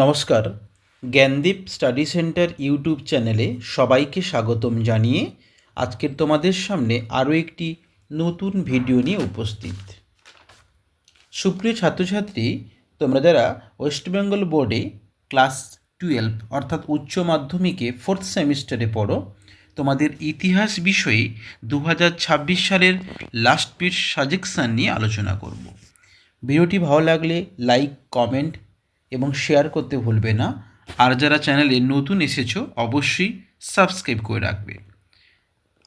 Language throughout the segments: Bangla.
নমস্কার। জ্ঞানদীপ স্টাডি সেন্টার ইউটিউব চ্যানেলে সবাইকে স্বাগতম জানিয়ে আজকের তোমাদের সামনে আরও একটি নতুন ভিডিও নিয়ে উপস্থিত। সুপ্রিয় ছাত্রছাত্রী, তোমরা যারা ওয়েস্ট বেঙ্গল বোর্ডে ক্লাস টুয়েলভ অর্থাৎ উচ্চ মাধ্যমিকে ফোর্থ সেমিস্টারে পড়ো, তোমাদের ইতিহাস বিষয়ে দু হাজার ছাব্বিশ সালের লাস্ট পিট সাজেকশান নিয়ে আলোচনা করব। ভিডিওটি ভালো লাগলে লাইক কমেন্ট এবং শেয়ার করতে ভুলবে না। আর যারা চ্যানেলে নতুন এসেছ, অবশ্যই সাবস্ক্রাইব করে রাখবে।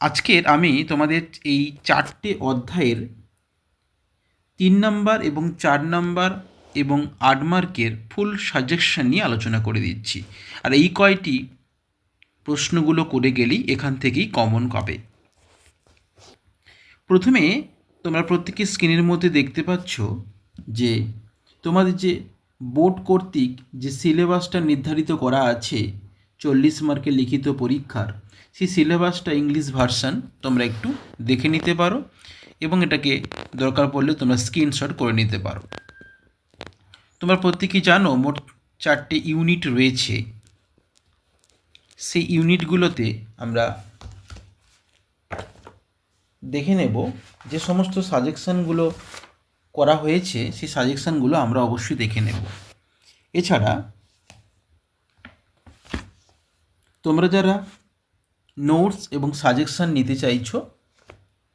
আজকের আমি তোমাদের এই চারটে অধ্যায়ের তিন নাম্বার এবং চার নাম্বার এবং আট মার্কের ফুল সাজেকশন নিয়ে আলোচনা করে দিচ্ছি। আর এই কয়টি প্রশ্নগুলো করে গেলেই এখান থেকেই কমন পাবে। প্রথমে তোমরা প্রত্যেকে স্ক্রিনের মধ্যে দেখতে পাচ্ছ যে তোমাদের যে বোর্ড কর্তৃক যে সিলেবাসটা নির্ধারিত করা আছে, চল্লিশ মার্কের লিখিত পরীক্ষার, সেই সিলেবাসটা ইংলিশ ভার্সান তোমরা একটু দেখে নিতে পারো এবং এটাকে দরকার পড়লে তোমরা স্ক্রিনশট করে নিতে পারো। তোমরা প্রত্যেকেই জানো মোট চারটে ইউনিট রয়েছে। সেই ইউনিটগুলোতে আমরা দেখে নেব যে সমস্ত সাজেকশানগুলো করা হয়েছে, সেই সাজেকশানগুলো আমরা অবশ্যই দেখে নেব। এছাড়া তোমরা যারা নোটস এবং সাজেকশান নিতে চাইছো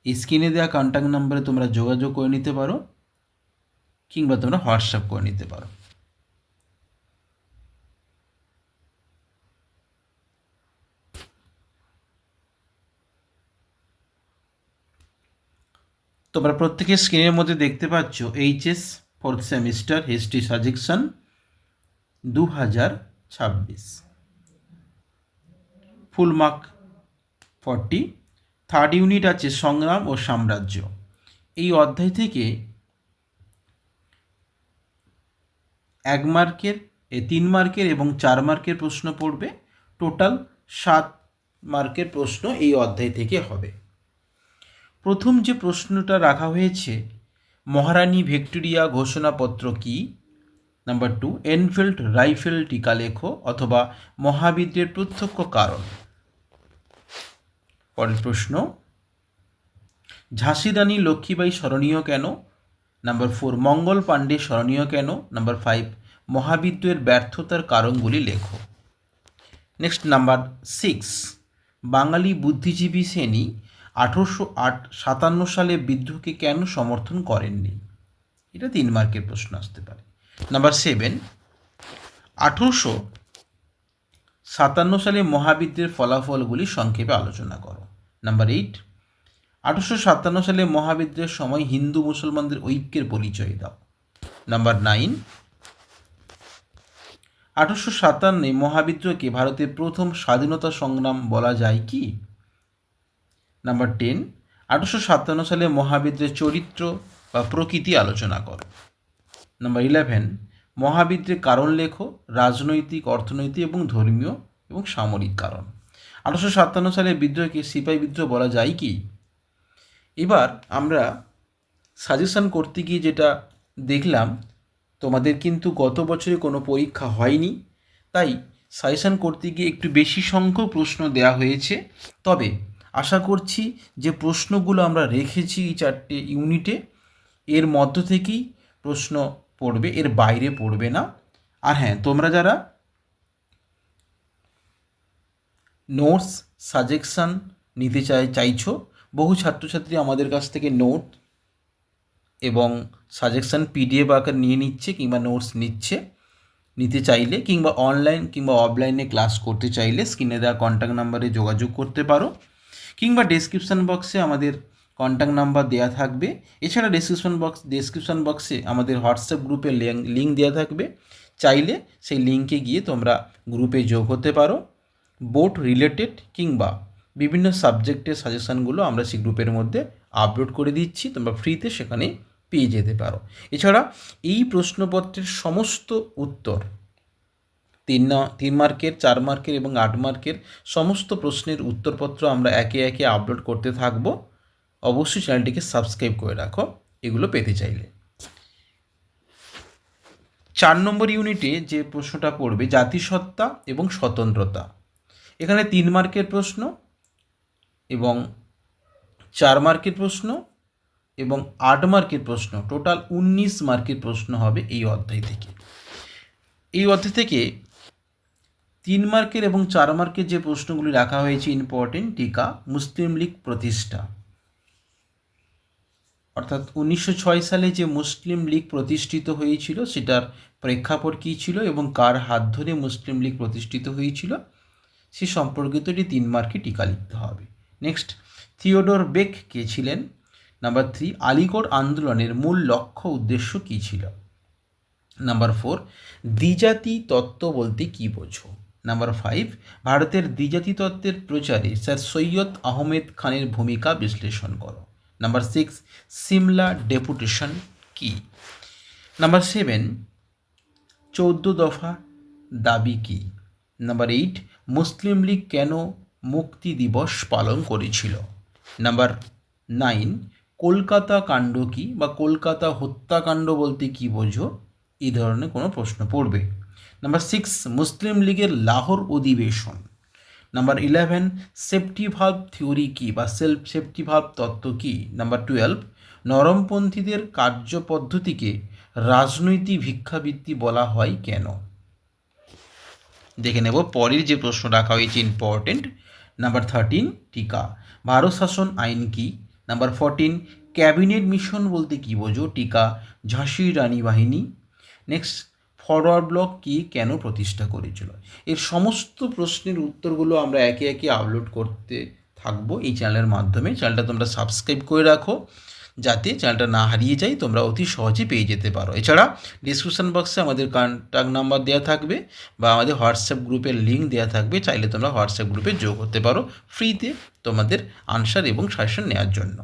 স্ক্রিনে দেওয়া কন্ট্যাক্ট নাম্বারে তোমরা যোগাযোগ করে নিতে পারো কিংবা তোমরা হোয়াটসঅ্যাপ করে নিতে পারো। তোমরা প্রত্যেকের স্ক্রিনের মধ্যে দেখতে পাচ্ছ HS fourth semester history suggestion দু হাজার ছাব্বিশ। Full mark forty third unit আছে সংগ্রাম ও সাম্রাজ্য। এই অধ্যায় থেকে এক মার্কের, এ তিন মার্কের এবং চার মার্কের প্রশ্ন পড়বে। টোটাল সাত মার্কের প্রশ্ন এই অধ্যায় থেকে হবে। প্রথম যে প্রশ্নটা রাখা হয়েছে, মহারানী ভিক্টোরিয়া ঘোষণাপত্র কি? নাম্বার টু এনফিল্ড রাইফেল টিকা লেখো অথবা মহাবিদ্যের প্রত্যক্ষ কারণ। পরের প্রশ্ন ঝাঁসি রানী লক্ষ্মীবাই স্মরণীয় কেন? নাম্বার ফোর মঙ্গল পাণ্ডে স্মরণীয় কেন? নাম্বার ফাইভ মহাবিদ্যের ব্যর্থতার কারণগুলি লেখো। নেক্সট নাম্বার সিক্স বাঙালি বুদ্ধিজীবী শ্রেণি আঠেরোশো আট, সাতান্ন সালে বিদ্রোহকে কেন সমর্থন করেননি? এটা তিন মার্কের প্রশ্ন আসতে পারে। নাম্বার সেভেন, আঠেরোশো সাতান্ন সালে মহাবিদ্যের ফলাফলগুলি সংক্ষেপে আলোচনা করো। নাম্বার এইট, আঠারোশো সাতান্ন সালে মহাবিদ্যের সময় হিন্দু মুসলমানদের ঐক্যের পরিচয় দাও। নাম্বার নাইন, আঠারোশো সাতান্নে মহাবিদ্রোহকে ভারতের প্রথম স্বাধীনতা সংগ্রাম বলা যায় কি? নাম্বার টেন আঠারোশো সাতান্ন সালে মহাবিদ্রের চরিত্র বা প্রকৃতি আলোচনা করো। নাম্বার ইলেভেন মহাবিদ্রের কারণ লেখো, রাজনৈতিক, অর্থনৈতিক এবং ধর্মীয় এবং সামরিক কারণ। আঠারোশো সাতান্ন সালে বিদ্রোহকে সিপাহী বিদ্রোহ বলা যায় কি? এবার আমরা সাজেশন করতে গিয়ে যেটা দেখলাম, তোমাদের কিন্তু গত বছরে কোনো পরীক্ষা হয়নি, তাই সাজেশন করতে গিয়ে একটু বেশি সংখ্যক প্রশ্ন দেওয়া হয়েছে। তবে আশা করছি যে প্রশ্নগুলো আমরা রেখেছি এই চারটে ইউনিটে, এর মধ্য থেকেই প্রশ্ন পড়বে, এর বাইরে পড়বে না। আর হ্যাঁ তোমরা যারা নোটস সাজেকশান নিতে চাই, চাইছো, বহু ছাত্রছাত্রী আমাদের কাছ থেকে নোট এবং সাজেকশান পিডিএফ আকার নিয়ে নিচ্ছে কিংবা নোটস নিচ্ছে, নিতে চাইলে কিংবা অনলাইন কিংবা অফলাইনে ক্লাস করতে চাইলে স্ক্রিনে দেওয়া কন্ট্যাক্ট নাম্বারে যোগাযোগ করতে পারো। কিংবা ডেসক্রিপশান বক্সে আমাদের কন্ট্যাক্ট নাম্বার দেওয়া থাকবে। এছাড়া ডেসক্রিপশন বক্স ডেসক্রিপশন বক্সে আমাদের হোয়াটসঅ্যাপ গ্রুপে লিঙ্ক দেওয়া থাকবে। চাইলে সেই লিঙ্কে গিয়ে তোমরা গ্রুপে যোগ হতে পারো। বোর্ড রিলেটেড কিংবা বিভিন্ন সাবজেক্টের সাজেশানগুলো আমরা সেই গ্রুপের মধ্যে আপলোড করে দিচ্ছি। তোমরা ফ্রিতে সেখানে পেয়ে যেতে পারো। এছাড়া এই প্রশ্নপত্রের সমস্ত উত্তর তিন তিন মার্কের, চার মার্কের এবং আট মার্কের সমস্ত প্রশ্নের উত্তরপত্র আমরা একে একে আপলোড করতে থাকব। অবশ্যই চ্যানেলটিকে সাবস্ক্রাইব করে রাখো, এগুলো পেতে চাইলে। চার নম্বর ইউনিটে যে প্রশ্নটা পড়বে, জাতিসত্তা এবং স্বতন্ত্রতা। এখানে তিন মার্কের প্রশ্ন এবং চার মার্কের প্রশ্ন এবং আট মার্কের প্রশ্ন, টোটাল উনিশ মার্কের প্রশ্ন হবে এই অধ্যায় থেকে। এই অধ্যায় থেকে তিন মার্কের এবং চার মার্কের যে প্রশ্নগুলি রাখা হয়েছে ইম্পর্টেন্ট টিকা, মুসলিম লীগ প্রতিষ্ঠা। অর্থাৎ উনিশশো ছয় সালে যে মুসলিম লীগ প্রতিষ্ঠিত হয়েছিল, সেটার প্রেক্ষাপট কী ছিল এবং কার হাত ধরে মুসলিম লীগ প্রতিষ্ঠিত হয়েছিল, সে সম্পর্কিত এটি তিন মার্কে টিকা লিখতে হবে। নেক্সট থিওডোর বেক কে ছিলেন? নাম্বার থ্রি আলিগড় আন্দোলনের মূল লক্ষ্য উদ্দেশ্য কী ছিল? নাম্বার ফোর দ্বিজাতি তত্ত্ব বলতে কী বোঝো? নাম্বার ফাইভ ভারতের দ্বিজাতি তত্ত্বের প্রচারে স্যার সৈয়দ আহমেদ খানের ভূমিকা বিশ্লেষণ করো। নাম্বার সিক্স সিমলা ডেপুটেশন কি? নাম্বার সেভেন চৌদ্দ দফা দাবি কি? নাম্বার এইট মুসলিম লীগ কেন মুক্তি দিবস পালন করেছিল? নাম্বার নাইন কলকাতা কাণ্ড কি বা কলকাতা হত্যাকাণ্ড বলতে কি বোঝো? এই ধরনের কোনো প্রশ্ন পড়বে। নাম্বার সিক্স মুসলিম লীগের লাহোর অধিবেশন। Number eleven safety valve theory কি বা সেলফ সেফটি ভাল্ভ তত্ত্ব কি? নাম্বার টুয়েলভ নরমপন্থীদের কার্যপদ্ধতিকে রাজনৈতিক ভিক্ষাবৃত্তি বলা হয় কেন? দেখে নেব, পরের যে প্রশ্ন রাখা হয়েছে ইম্পর্টেন্ট নাম্বার থার্টিন টিকা। ভারত শাসন আইন কি? নাম্বার ফোরটিন ক্যাবিনেট মিশন বলতে কী বোঝো? টিকা, ঝাঁসির রানী বাহিনী। নেক্সট ফরওয়ার্ড ব্লক কি কেন প্রতিষ্ঠা করেছিল? এর সমস্ত প্রশ্নের উত্তরগুলো আমরা একে একে আপলোড করতে থাকব এই চ্যানেলের মাধ্যমে। চ্যানেলটা তোমরা সাবস্ক্রাইব করে রাখো, যাতে চ্যানেলটা না হারিয়ে যায়, তোমরা অতি সহজে পেয়ে যেতে পারো। এছাড়া ডিসক্রিপশান বক্সে আমাদের কন্ট্যাক্ট নাম্বার দেওয়া থাকবে বা আমাদের হোয়াটসঅ্যাপ গ্রুপের লিঙ্ক দেওয়া থাকবে। চাইলে তোমরা হোয়াটসঅ্যাপ গ্রুপে যোগ হতে পারো ফ্রিতে তোমাদের আনসার এবং সাজেশন নেওয়ার জন্য।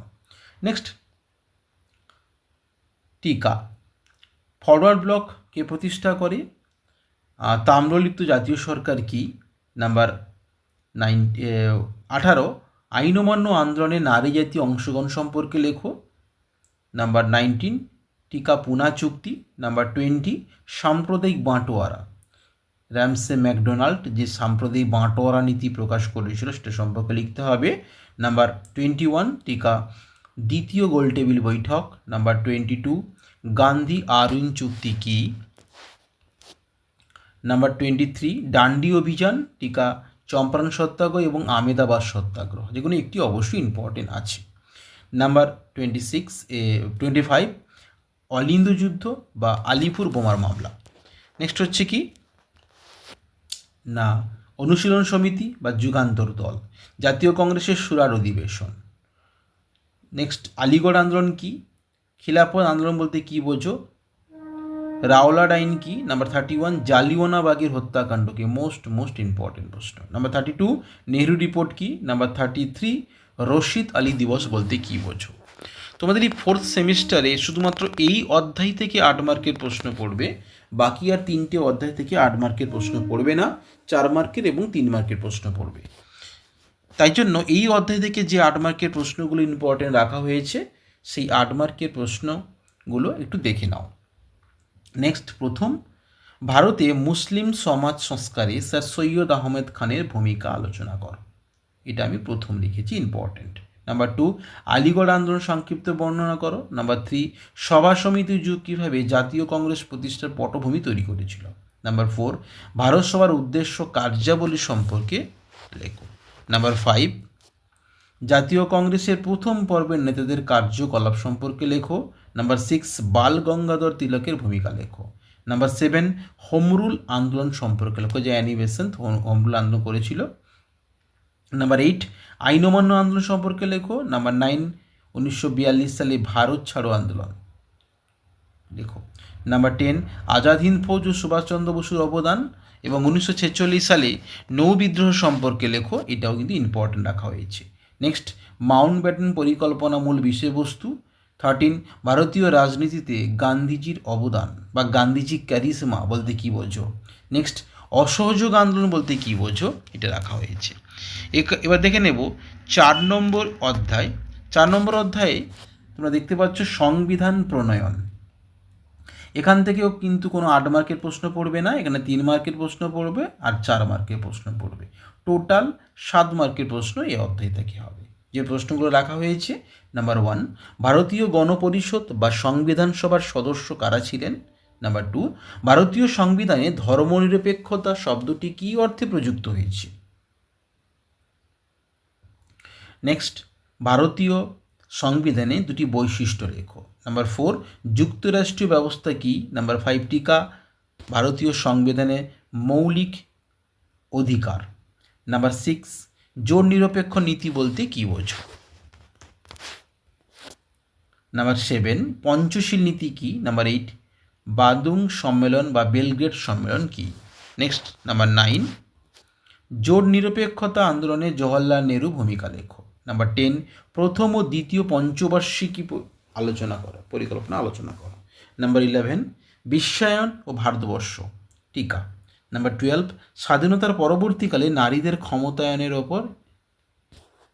নেক্সট টিকা। ফরওয়ার্ড ব্লক কে প্রতিষ্ঠা করে? তাম্রলিপ্ত জাতীয় সরকার কি? নাম্বার নাইন আঠারো। আইন অমান্য আন্দোলনে নারী জাতীয় অংশগ্রহণ সম্পর্কে লেখো। নাম্বার নাইনটিন, টিকা পুনা চুক্তি। নাম্বার টোয়েন্টি, সাম্প্রদায়িক বাঁটোয়ারা। র্যামসে ম্যাকডোনাল্ড, যে সাম্প্রদায়িক বাঁটোয়ারা নীতি প্রকাশ করেছিল, সেটা সম্পর্কে লিখতে হবে। নাম্বার টোয়েন্টি ওয়ান, টিকা দ্বিতীয় গোলটেবিল বৈঠক। Number twenty two Gandhi Irwin চুক্তি কি? নাম্বার টোয়েন্টি থ্রি ডান্ডি অভিযান, টিকা চম্পারণ সত্যাগ্রহ এবং আমেদাবাদ সত্যাগ্রহ। যেগুলো একটি অবশ্যই ইম্পর্টেন্ট আছে। Number twenty six A twenty five অলিন্দ যুদ্ধ বা আলিপুর বোমার মামলা। নেক্সট হচ্ছে কি? না, অনুশীলন সমিতি বা যুগান্তর দল, জাতীয় কংগ্রেসের সুরার অধিবেশন। নেক্সট আলিগড় আন্দোলন কি? খিলাফত আন্দোলন বলতে কি বোঝো? রাওলাট আইন কি? নাম্বার থার্টি ওয়ান জালিওনাবাগের হত্যাকাণ্ড কি মোস্ট মোস্ট ইম্পর্টেন্ট প্রশ্ন। Number thirty two Nehru report কি? Number thirty three Rashid Ali দিবস বলতে কি বোঝো? তোমাদের এই ফোর্থ সেমিস্টারে শুধুমাত্র এই অধ্যায় থেকে আট মার্কের প্রশ্ন পড়বে, বাকি আর তিনটে অধ্যায় থেকে আট মার্কের প্রশ্ন পড়বে না, চার মার্কের এবং তিন মার্কের প্রশ্ন পড়বে। তাই জন্য এই অধ্যায় থেকে যে আট মার্কের প্রশ্নগুলো ইম্পর্টেন্ট রাখা হয়েছে সেই আট মার্কের প্রশ্নগুলো একটু দেখে নাও। নেক্সট প্রথম, ভারতে মুসলিম সমাজ সংস্কারে স্যার সৈয়দ আহমেদ খানের ভূমিকা আলোচনা কর। এটা আমি প্রথম লিখেছি ইম্পর্টেন্ট নাম্বার টু আলিগড় আন্দোলন সংক্ষিপ্ত বর্ণনা করো। নাম্বার থ্রি সভা সমিতির যুগ কীভাবে জাতীয় কংগ্রেস প্রতিষ্ঠার পটভূমি তৈরি করেছিল। নাম্বার ফোর ভারত সভার উদ্দেশ্য কার্যাবলী সম্পর্কে লেখো। নাম্বার ফাইভ জাতীয় কংগ্রেসের প্রথম পর্বের নেতাদের কার্যকলাপ সম্পর্কে লেখো। নাম্বার সিক্স, বাল গঙ্গাধর তিলকের ভূমিকা লেখো। নাম্বার সেভেন, হোমরুল আন্দোলন সম্পর্কে লেখো, যে অ্যানিবেশন হোমরুল আন্দোলন করেছিল। নাম্বার এইট আইন অমান্য আন্দোলন সম্পর্কে লেখো। নাম্বার নাইন, উনিশশো বিয়াল্লিশ সালে ভারত ছাড়ো আন্দোলন লেখো। নাম্বার টেন, আজাদ হিন্দ ফৌজ ও সুভাষচন্দ্র বসুর অবদান এবং উনিশশো ছেচল্লিশ সালে নৌ বিদ্রোহ সম্পর্কে লেখো। এটাও কিন্তু ইম্পর্টেন্ট রাখা হয়েছে। নেক্সট মাউন্ট ব্যাটন পরিকল্পনা মূল বিষয়বস্তু থার্টিন ভারতীয় রাজনীতিতে গান্ধীজির অবদান বা গান্ধীজি ক্যারিসমা বলতে কী বোঝো? নেক্সট অসহযোগ আন্দোলন বলতে কী বোঝো? এটা রাখা হয়েছে। এবার দেখে নেব চার নম্বর অধ্যায়। চার নম্বর অধ্যায়ে তোমরা দেখতে পাচ্ছ সংবিধান প্রণয়ন। এখান থেকেও কিন্তু কোনো আট মার্কের প্রশ্ন পড়বে না, এখানে তিন মার্কের প্রশ্ন পড়বে আর চার মার্কের প্রশ্ন পড়বে। টোটাল সাত মার্কের প্রশ্ন এই অধ্যায় থেকে হবে। যে প্রশ্নগুলো রাখা হয়েছে নাম্বার ওয়ান ভারতীয় গণপরিষদ বা সংবিধান সভার সদস্য কারা ছিলেন? নাম্বার টু ভারতীয় সংবিধানে ধর্মনিরপেক্ষতা শব্দটি কী অর্থে প্রযুক্ত হয়েছে? নেক্সট ভারতীয় সংবিধানে দুটি বৈশিষ্ট্য লেখো। নাম্বার ফোর যুক্তরাষ্ট্রীয় ব্যবস্থা কী? নাম্বার ফাইভ টিকা, ভারতীয় সংবিধানে মৌলিক অধিকার। নাম্বার সিক্স জোর নিরপেক্ষ নীতি বলতে কী বোঝো? নাম্বার সেভেন পঞ্চশীল নীতি কী? নাম্বার এইট বাদুং সম্মেলন বা বেলগ্রেড সম্মেলন কী? নেক্সট নাম্বার নাইন জোট নিরপেক্ষতা আন্দোলনে জওয়াহরলাল নেহরু ভূমিকা লেখো। নাম্বার টেন প্রথম ও দ্বিতীয় পঞ্চবার্ষিকী আলোচনা করো, পরিকল্পনা আলোচনা করো। নাম্বার ইলেভেন বিশ্বায়ন ও ভারতবর্ষ, টিকা। নাম্বার টুয়েলভ স্বাধীনতার পরবর্তীকালে নারীদের ক্ষমতায়নের ওপর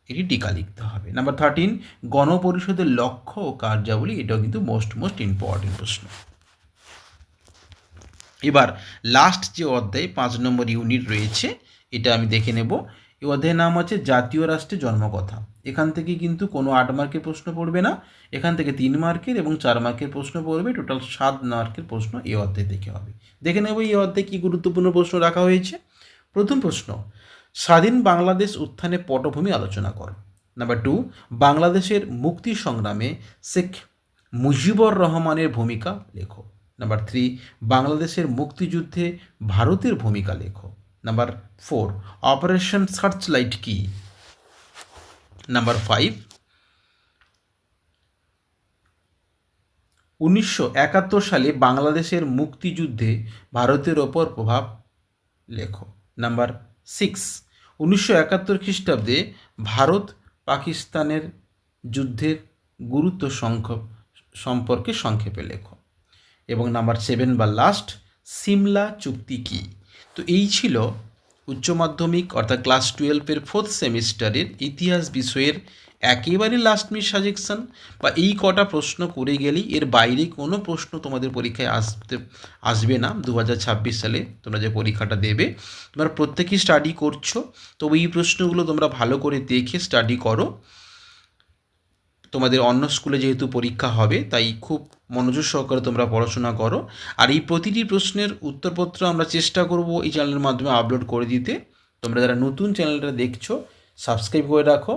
এটি টিকা লিখতে হবে। নাম্বার থার্টিন গণপরিষদের লক্ষ্য ও কার্যাবলী, এটাও কিন্তু মোস্ট মোস্ট ইম্পর্টেন্ট প্রশ্ন। এবার লাস্ট যে অধ্যায়, পাঁচ নম্বর ইউনিট রয়েছে, এটা আমি দেখে নেব। এই অধ্যায়ের নাম আছে জাতীয় রাষ্ট্রের জন্মকথা এখান থেকে কিন্তু কোনো আট মার্কের প্রশ্ন পড়বে না। এখান থেকে তিন মার্কের এবং চার মার্কের প্রশ্ন পড়বে। টোটাল সাত মার্কের প্রশ্ন এই অধ্যায় থেকে হবে। দেখে নেব এই অধ্যায়ে কী গুরুত্বপূর্ণ প্রশ্ন রাখা হয়েছে। প্রথম প্রশ্ন, স্বাধীন বাংলাদেশ উত্থানে পটভূমি আলোচনা করো। নাম্বার টু বাংলাদেশের মুক্তি সংগ্রামে শেখ মুজিবুর রহমানের ভূমিকা লেখো। নাম্বার থ্রি বাংলাদেশের মুক্তিযুদ্ধে ভারতের ভূমিকা লেখো। নাম্বার ফোর অপারেশন সার্চলাইট কি? নাম্বার ফাইভ উনিশশো একাত্তর সালে বাংলাদেশের মুক্তিযুদ্ধে ভারতের ওপর প্রভাব লেখো। নাম্বার সিক্স উনিশশো একাত্তর খ্রিস্টাব্দে ভারত পাকিস্তানের যুদ্ধের গুরুত্ব সংখ্য সম্পর্কে সংক্ষেপে লেখো। এবং নাম্বার সেভেন বা লাস্ট সিমলা চুক্তি কি? তো এই ছিল উচ্চ মাধ্যমিক অর্থাৎ ক্লাস টুয়েলভের ফোর্থ সেমিস্টারের ইতিহাস বিষয়ের একেবারে লাস্ট মিনিট সাজেকশান বা এই কটা প্রশ্ন করে গেলেই এর বাইরে কোনো প্রশ্ন তোমাদের পরীক্ষায় আসতে, আসবে না। দু হাজার ছাব্বিশ সালে তোমরা যে পরীক্ষাটা দেবে তোমরা প্রত্যেকেই স্টাডি করছ তবে এই প্রশ্নগুলো তোমরা ভালো করে দেখে স্টাডি করো। তোমাদের অন্য স্কুলে যেহেতু পরীক্ষা হবে, তাই খুব মনোযোগ সহকারে তোমরা পড়াশোনা করো। আর এই প্রতিটি প্রশ্নের উত্তরপত্র আমরা চেষ্টা করব এই চ্যানেলের মাধ্যমে আপলোড করে দিতে। তোমরা যারা নতুন চ্যানেলটা দেখছ, সাবস্ক্রাইব করে রাখো,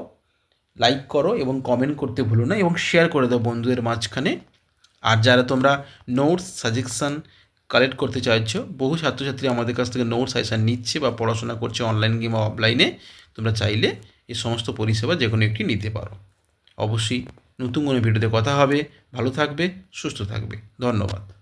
লাইক করো এবং কমেন্ট করতে ভুলো না এবং শেয়ার করে দাও বন্ধুদের মাঝখানে। আর যারা তোমরা নোটস সাজেকশান কালেক্ট করতে চাইছো, বহু ছাত্রছাত্রী আমাদের কাছ থেকে নোটস সাজেশান নিচ্ছে বা পড়াশোনা করছে অনলাইন কিংবা অফলাইনে তোমরা চাইলে এই সমস্ত পরিষেবা যে কোনো একটি নিতে পারো। অবশ্যই নতুন কোনো ভিডিওতে কথা হবে। ভালো থাকবে সুস্থ থাকবে। ধন্যবাদ।